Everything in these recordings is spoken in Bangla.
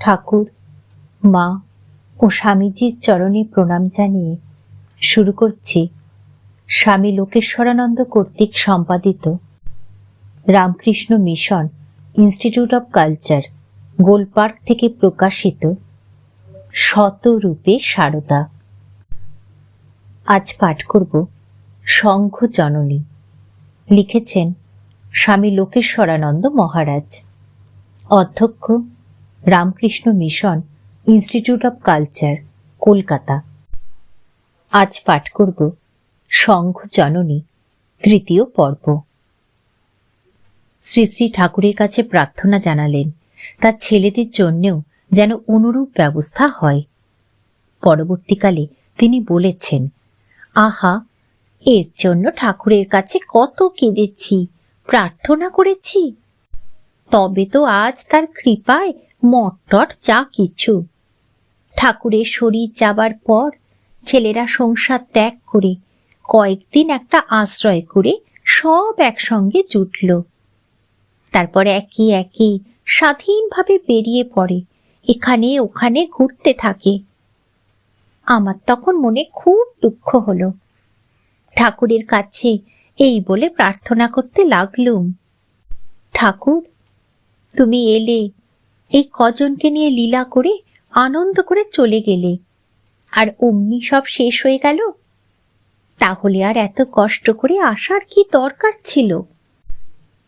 ঠাকুর, মা ও স্বামীজির চরণে প্রণাম জানিয়ে শুরু করছি। স্বামী লোকেশ্বরানন্দ কর্তৃক সম্পাদিত Ramakrishna mission institute of culture Golpark থেকে প্রকাশিত শতরূপে সারদা। আজ পাঠ করব শঙ্খ জননী। লিখেছেন স্বামী লোকেশ্বরানন্দ মহারাজ। অধ্যক্ষ Ramakrishna mission institute of culture Kolkata. আজ পাঠ করব শঙ্খ জননী, তৃতীয় পর্ব। শ্রী শ্রী ঠাকুরের কাছে প্রার্থনা জানালেন, তার ছেলেদের জন্যেও যেন অনুরূপ ব্যবস্থা হয়। পরবর্তীকালে তিনি বলেছেন, আহা, এর জন্য ঠাকুরের কাছে কত কেঁদেছি, প্রার্থনা করেছি। তবে তো আজ তার কৃপায় মটটট যা কিছু। ঠাকুরের শরীর যাবার পর ছেলেরা সংসার ত্যাগ করে কয়েকদিন একটা আশ্রয় করে সব একসঙ্গে জুটল। তারপর একে একে স্বাধীনভাবে বেরিয়ে পড়ে, এখানে ওখানে ঘুরতে থাকে। আমার তখন মনে খুব দুঃখ হলো। ঠাকুরের কাছে এই বলে প্রার্থনা করতে লাগলুম। ঠাকুর, তুমি এলে এই কজনকে নিয়ে লীলা করে আনন্দ করে চলে গেলে। আর অমনি সব শেষ হয়ে গেল। তাহলে আর এত কষ্ট করে আসার কি দরকার ছিল?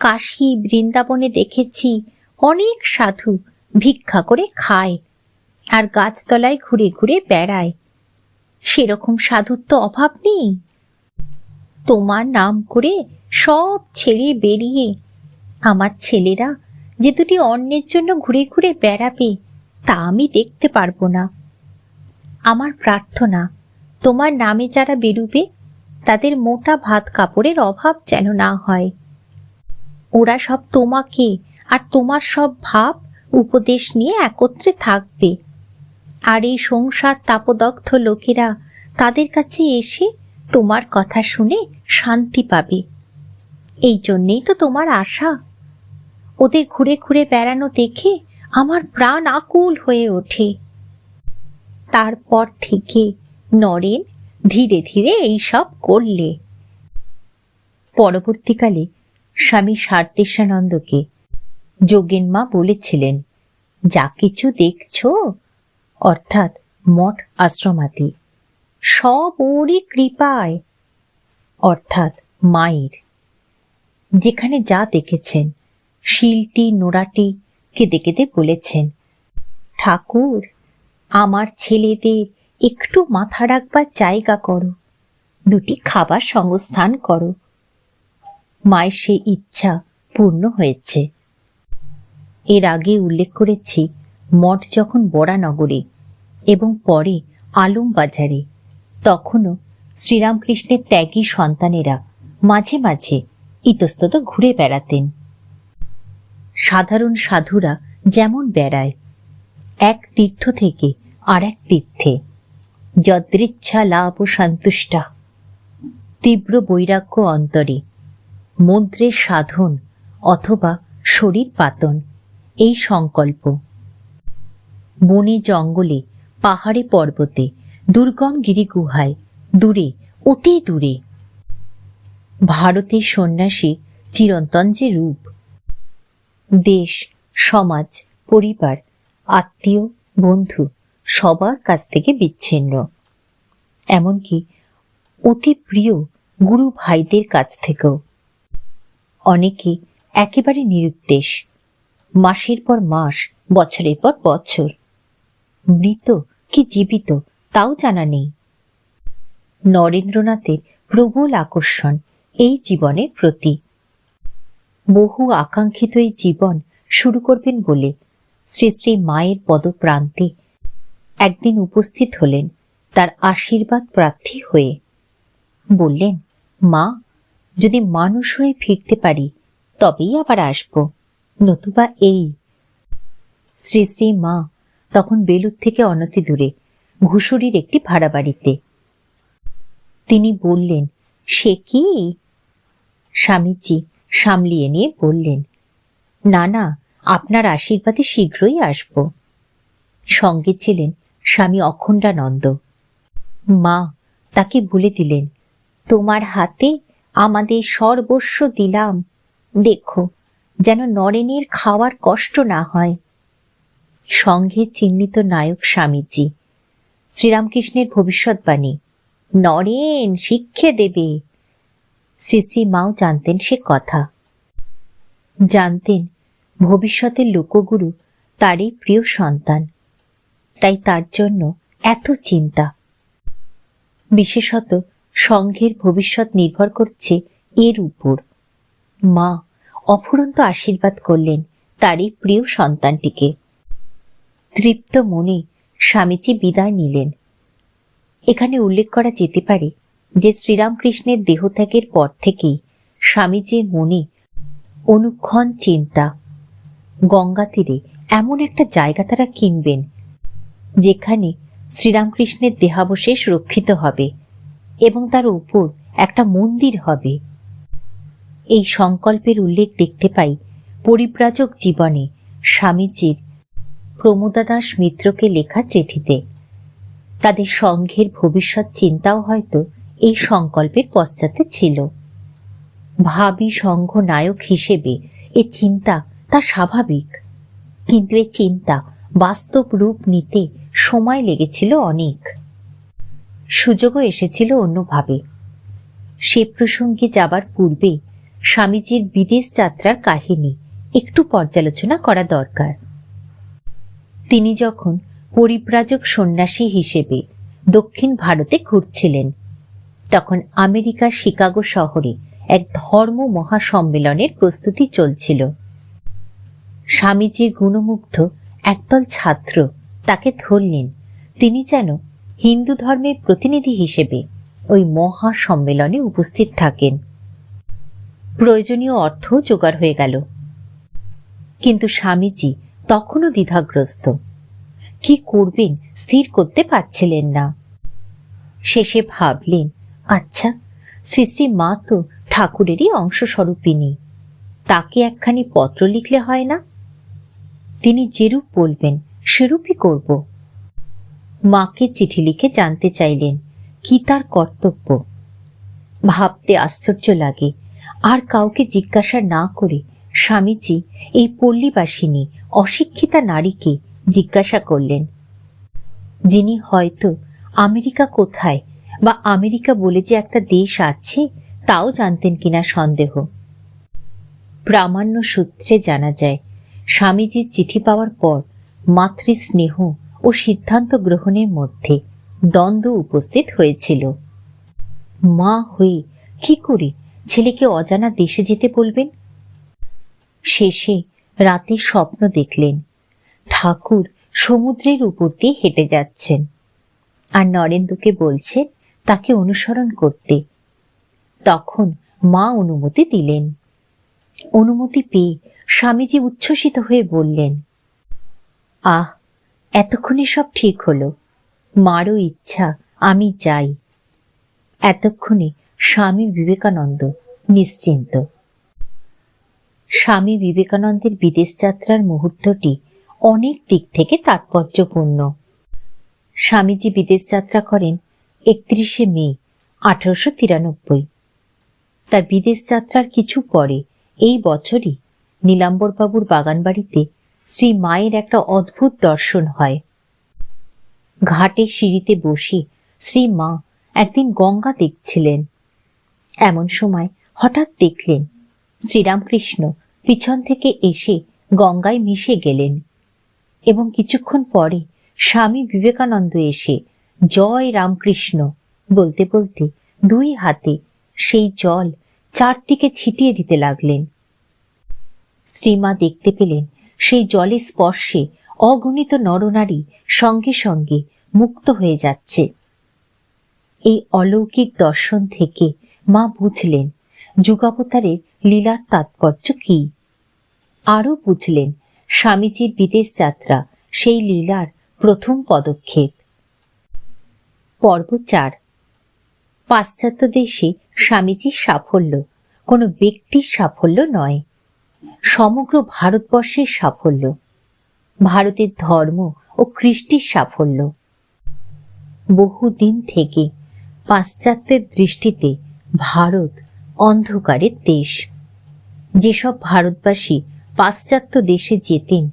কাশী বৃন্দাবনে দেখেছি অনেক সাধু ভিক্ষা করে খায় আর গাছতলায় ঘুরে ঘুরে বেড়ায়। সেরকম সাধুর তো অভাব নেই। তোমার নাম করে সব ছেড়ে বেরিয়ে আমার ছেলেরা যে দুটি অন্যের জন্য ঘুরে ঘুরে বেড়াবে, তা আমি দেখতে পারব না। আমার প্রার্থনা, তোমার নামে যারা বেরুবে, তাদের মোটা ভাত কাপড়ের অভাব যেন না হয়। ওরা সব তোমাকে আর তোমার সব ভাব, উপদেশ নিয়ে একত্রে থাকবে। আর এই সংসার তাপদগ্ধ লোকেরা তাদের কাছে এসে তোমার কথা শুনে শান্তি পাবে। এই জন্যেই তো তোমার আশা। ওদের ঘুরে ঘুরে বেড়ানো দেখে আমার প্রাণ আকুল হয়ে ওঠে। তারপর থেকে নরেন ধীরে ধীরে এই সব করলে। পরবর্তীকালে স্বামী সার্দেশানন্দকে যোগেন মা বলেছিলেন, যা কিছু দেখছ, অর্থাৎ মঠ আশ্রমাদি, সব ওরই কৃপায়, অর্থাৎ মায়ের, যেখানে যা দেখেছেন শিলটি নোড়াটি কেঁদে কেঁদে বলেছেন, ঠাকুর, আমার ছেলেদের একটু মাথা রাখবার জায়গা করো, দুটি খাবার সংস্থান করো। মায়ের সেই ইচ্ছা পূর্ণ হয়েছে। এর আগে উল্লেখ করেছি, মঠ যখন বরানগরে এবং পরে আলম বাজারে তখনও শ্রীরামকৃষ্ণের ত্যাগী সন্তানেরা মাঝে মাঝে ইতস্তত ঘুরে বেড়াতেন। সাধারণ সাধুরা যেমন বেড়ায়, এক তীর্থ থেকে আর এক তীর্থে। যদৃচ্ছা লাভ ও সন্তুষ্টা। তীব্র বৈরাগ্য অন্তরে। মন্ত্রের সাধন অথবা শরীর পাতন, এই সংকল্প। বনে জঙ্গলে, পাহাড়ে পর্বতে, দুর্গম গিরিগুহায়, দূরে, অতি দূরে। ভারতের সন্ন্যাসী চিরন্তন যে রূপ দেশ, সমাজ, পরিবার, আত্মীয়, বন্ধু সবার কাছ থেকে বিচ্ছিন্ন। এমনকি অতি প্রিয় গুরু ভাইদের কাছ থেকেও। অনেকে একেবারে নিরুদ্দেশ। মাসের পর মাস, বছরের পর বছর। মৃত কি জীবিত তাও জানা নেই। নরেন্দ্রনাথের প্রবল আকর্ষণ এই জীবনের প্রতি বহু আকাঙ্ক্ষিত এই জীবন শুরু করবেন বলে শ্রী শ্রী মায়ের পদপ্রান্তে একদিন উপস্থিত হলেন তার আশীর্বাদ প্রার্থী হয়ে। বললেন, মা, যদি মানুষ হয়ে ফিরতে পারি, তবেই আবার আসব। নতুবা এই। শ্রী শ্রী মা তখন বেলুর থেকে অনতি দূরে ঘুষুরির একটি ভাড়া বাড়িতে। তিনি বললেন, সে কি? স্বামীজি সামলিয়ে নিয়ে বললেন না না আপনার আশীর্বাদে শীঘ্রই আসব। সঙ্গে ছিলেন স্বামী অখণ্ডানন্দ। মা তাকে বলে দিলেন, তোমার হাতে আমাদের সর্বস্ব দিলাম। দেখো, যেন নরেনের খাওয়ার কষ্ট না হয়। সংঘের চিহ্নিত নায়ক স্বামীজি, শ্রীরামকৃষ্ণের ভবিষ্যৎবাণী, নরেন শিক্ষে দেবে। শ্রী মাও জানতেন সে কথা। জানতেন ভবিষ্যতের লোকগুরু তারই প্রিয় সন্তান। তাই তার জন্য এত চিন্তা। বিশেষত সংঘের ভবিষ্যৎ নির্ভর করছে এর উপর। মা অফুরন্ত আশীর্বাদ করলেন তারই প্রিয় সন্তানটিকে। তৃপ্ত মনে স্বামীজি বিদায় নিলেন। এখানে উল্লেখ করা যেতে পারে যে শ্রীরামকৃষ্ণের দেহত্যাগের পর থেকেই স্বামীজির মনে অনুক্ষণ চিন্তা গঙ্গা তীরে এমন একটা জায়গা তারা কিনবেন, যেখানে শ্রীরামকৃষ্ণের দেহাবশেষ রক্ষিত হবে এবং তার উপর একটা মন্দির হবে। এই সংকল্পের উল্লেখ দেখতে পাই পরিব্রাজক জীবনে স্বামীজির প্রমোদা দাস মিত্রকে লেখা চিঠিতে। তাদের সংঘের ভবিষ্যৎ চিন্তাও হয়তো এই সংকল্পের পশ্চাতে ছিল। ভাবি সংঘ নায়ক হিসেবে এ চিন্তা তা স্বাভাবিক। কিন্তু এ চিন্তা বাস্তব রূপ নিতে সময় লেগেছিল অনেক। সুযোগও এসেছিল অন্যভাবে। সে প্রসঙ্গে যাবার পূর্বে স্বামীজির বিদেশ যাত্রার কাহিনী একটু পর্যালোচনা করা দরকার। তিনি যখন পরিব্রাজক সন্ন্যাসী হিসেবে দক্ষিণ ভারতে ঘুরছিলেন তখন আমেরিকার শিকাগো শহরে এক ধর্ম মহাসম্মেলনের প্রস্তুতি চলছিল। স্বামীজির গুণমুগ্ধ একদল ছাত্র তাকে ধরলেন। তিনি যেন হিন্দু ধর্মের প্রতিনিধি হিসেবে ওই মহা সম্মেলনে উপস্থিত থাকেন। প্রয়োজনীয় অর্থ জোগাড় হয়ে গেল। কিন্তু স্বামীজি তখনও দ্বিধাগ্রস্ত। কি করবেন, স্থির করতে পারছিলেন না। শেষে ভাবলেন আচ্ছা শ্রী শ্রী মা তো ঠাকুরেরই অংশস্বরূপিনী তাকে একখানি পত্র লিখলে হয় না? তিনি যেরূপ বলবেন, সেরূপই করব। মাকে চিঠি লিখে জানতে চাইলেন, কি তার কর্তব্য? ভাবতে আশ্চর্য লাগে, আর কাউকে জিজ্ঞাসা না করে স্বামীজি এই পল্লীবাসিনী অশিক্ষিতা নারীকে জিজ্ঞাসা করলেন, যিনি হয়তো আমেরিকা কোথায় বা আমেরিকা বলে যে একটা দেশ আছে, তাও জানতেন কিনা সন্দেহ। প্রামাণ্য সূত্রে জানা যায়, স্বামীজির চিঠি পাওয়ার পর মাতৃ স্নেহ ও সিদ্ধান্ত গ্রহণের মধ্যে দ্বন্দ্ব উপস্থিত হয়েছিল। মা হয়ে কি করে ছেলেকে অজানা দেশে যেতে বলবেন? শেষে রাতে স্বপ্ন দেখলেন, ঠাকুর সমুদ্রের উপর দিয়ে হেঁটে যাচ্ছেন। আর নরেন্দ্রকে বলছেন তাকে অনুসরণ করতে। তখন মা অনুমতি দিলেন। অনুমতি পেয়ে স্বামীজি উচ্ছ্বসিত হয়ে বললেন, আহ, এতক্ষণে সব ঠিক হলো। মারও ইচ্ছা, আমি যাই এতক্ষণে স্বামী বিবেকানন্দ নিশ্চিন্ত। স্বামী বিবেকানন্দের বিদেশ যাত্রার মুহূর্তটি অনেক দিক থেকে তাৎপর্যপূর্ণ। স্বামীজি বিদেশ যাত্রা করেন একত্রিশে মে, আঠারোশো তিরানব্বই। তার বিদেশ যাত্রার কিছু পরে, এই বছরই নীলাম্বরবাবুর বাগানবাড়িতে শ্রী মায়ের একটা অদ্ভুত দর্শন হয়। ঘাটে সিঁড়িতে বসে শ্রী মা একদিন গঙ্গা দেখছিলেন। এমন সময় হঠাৎ দেখলেন শ্রীরামকৃষ্ণ পিছন থেকে এসে গঙ্গায় মিশে গেলেন এবং কিছুক্ষণ পরে স্বামী বিবেকানন্দ এসে জয় রামকৃষ্ণ বলতে বলতে দুই হাতে সেই জল চারদিকে ছিটিয়ে দিতে লাগলেন। শ্রীমা দেখতে পেলেন সেই জলের স্পর্শে অগণিত নরনারী সঙ্গে সঙ্গে মুক্ত হয়ে যাচ্ছে। এই অলৌকিক দর্শন থেকে মা বুঝলেন যুগাবতারের লীলার তাৎপর্য কি। আরও বুঝলেন স্বামীজির বিদেশ যাত্রা সেই লীলার প্রথম পদক্ষেপ। পর্ব চার। পাশ্চাত্য দেশে স্বামীজির সাফল্য। কোনো ব্যক্তির সাফল্য নয়। সমগ্র ভারতবর্ষের সাফল্য। ভারতের ধর্ম ও কৃষ্টির সাফল্য। বহুদিন থেকে পাশ্চাত্যের দৃষ্টিতে ভারত অন্ধকারের দেশ। যেসব ভারতবাসী পাশ্চাত্য দেশে যেতেন,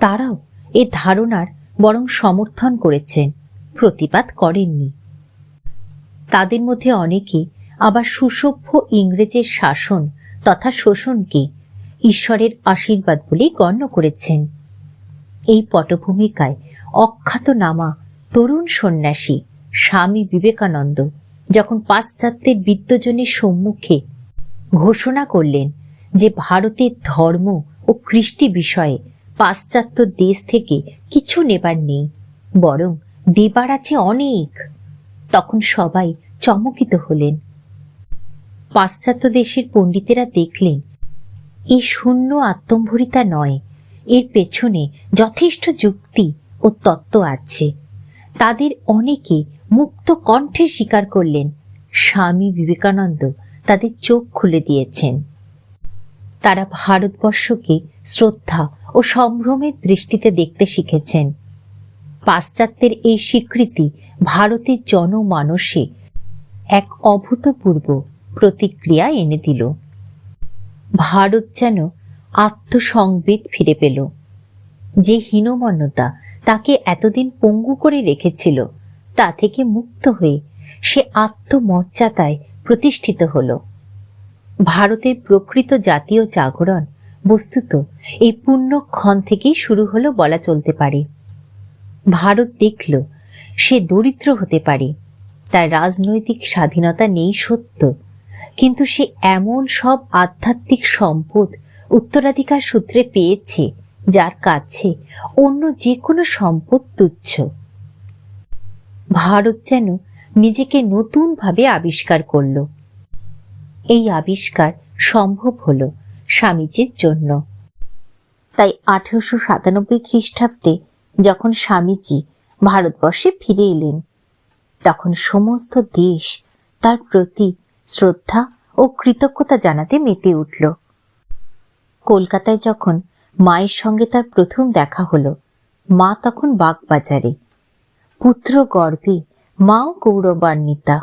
তারাও এ ধারণার বরং সমর্থন করেছেন। প্রতিবাদ করেননি। তাদের মধ্যে অনেকে আবার সুসভ্য ইংরেজের শাসন তথা শোষণকে ঈশ্বরের আশীর্বাদ বলে গণ্য করেছেন। এই পটভূমিকায় অখ্যাতনামা তরুণ সন্ন্যাসী স্বামী বিবেকানন্দ যখন পাশ্চাত্যের বিদ্যজনের সম্মুখে ঘোষণা করলেন যে ভারতের ধর্ম ও কৃষ্টি বিষয়ে পাশ্চাত্য দেশ থেকে কিছু নেবার নেই, বরং দেবার আছে অনেক। তখন সবাই চমকিত হলেন। পাশ্চাত্য দেশের পণ্ডিতেরা দেখলেন, এ শূন্য আত্মম্ভরিতা নয়, এর পেছনে যথেষ্ট যুক্তি ও তত্ত্ব আছে। তাদের অনেকে মুক্ত কণ্ঠে স্বীকার করলেন, স্বামী বিবেকানন্দ তাদের চোখ খুলে দিয়েছেন। তারা ভারতবর্ষকে শ্রদ্ধা ও সম্ভ্রমের দৃষ্টিতে দেখতে শিখেছেন। পাশ্চাত্যের এই স্বীকৃতি ভারতের জনমানসে এক অভূতপূর্ব প্রতিক্রিয়া এনে দিল। ভারত যেন আত্মসংবেদ ফিরে পেল। যে হীনমন্যতা তাকে এতদিন পঙ্গু করে রেখেছিল, তা থেকে মুক্ত হয়ে সে আত্মমর্যাদায় প্রতিষ্ঠিত হল। ভারতের প্রকৃত জাতীয় জাগরণ বস্তুত এই পুণ্যক্ষণ থেকেই শুরু হলো বলা চলতে পারে। ভারত দেখল, সে দরিদ্র হতে পারে। তার রাজনৈতিক স্বাধীনতা নেই সত্য। কিন্তু সে এমন সব আধ্যাত্মিক সম্পদ উত্তরাধিকার সূত্রে পেয়েছে, যার কাছে অন্য যে কোনো সম্পদ তুচ্ছ। ভারত যেন নিজেকে নতুনভাবে আবিষ্কার করল। এই আবিষ্কার সম্ভব হল স্বামীজির জন্য। তাই আঠেরোশো সাতানব্বই খ্রিস্টাব্দে যখন স্বামীজি ভারতবর্ষে ফিরে এলেন, তখন সমস্ত দেশ তার প্রতি শ্রদ্ধা ও কৃতজ্ঞতা জানাতে মেতে উঠল। কলকাতায় যখন মায়ের সঙ্গে তার প্রথম দেখা হলো, মা তখন বাগবাজারে। পুত্র গর্ভে মাও গৌরবান্বিতা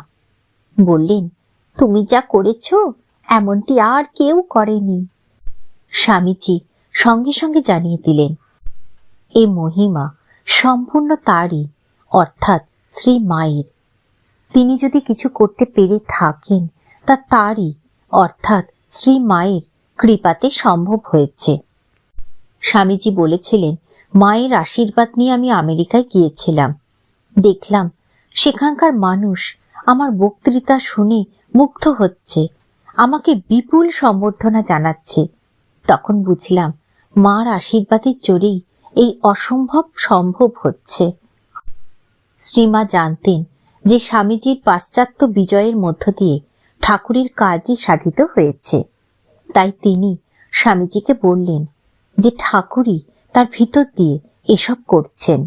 বললেন, তুমি যা করেছ, এমনটি আর কেউ করেনি। স্বামীজি সঙ্গে সঙ্গে জানিয়ে দিলেন এ মহিমা সম্পূর্ণ তারই, অর্থাৎ শ্রী মায়ের। তিনি যদি কিছু করতে পেরে থাকেন, তা তারই, অর্থাৎ শ্রী মায়ের কৃপাতে সম্ভব হয়েছে। স্বামীজি বলেছিলেন, মায়ের আশীর্বাদ নিয়ে আমি আমেরিকায় গিয়েছিলাম। দেখলাম, সেখানকার মানুষ আমার বক্তৃতা শুনে মুগ্ধ হচ্ছে, আমাকে বিপুল সম্বর্ধনা জানাচ্ছে। তখন বুঝলাম, মার আশীর্বাদের জোরেই এই অসম্ভব সম্ভব হচ্ছে। শ্রীমা জানতেন যে স্বামীজির পাশ্চাত্য বিজয়ের মধ্য দিয়ে ঠাকুরের কাজই সাধিত হয়েছে। তাই তিনি স্বামীজিকে বললেন যে ঠাকুরই তার ভিতর দিয়ে এসব করছেন।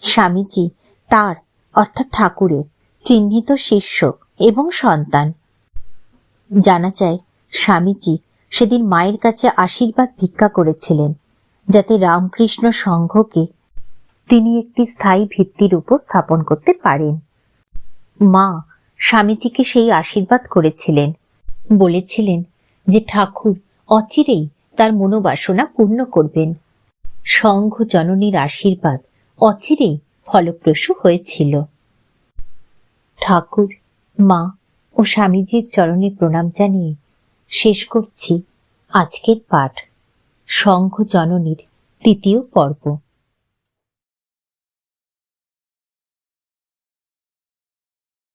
স্বামীজি তার, অর্থাৎ ঠাকুরের, চিহ্নিত শিষ্য এবং সন্তান। জানা যায়, স্বামীজি সেদিন মায়ের কাছে আশীর্বাদ ভিক্ষা করেছিলেন। যাতে রামকৃষ্ণ সংঘকে তিনি একটি স্থায়ী ভিত্তির উপর স্থাপন করতে পারেন। মা স্বামীজিকে সেই আশীর্বাদ করেছিলেন। বলেছিলেন যে ঠাকুর অচিরেই তার মনোবাসনা পূর্ণ করবেন। সংঘ জননীর আশীর্বাদ অচিরেই ফলপ্রসূ হয়েছিল। ঠাকুর, মা ও স্বামীজির চরণে প্রণাম জানিয়ে শেষ করছি আজকের পাঠ। সংঘ জননীর তৃতীয় পর্ব।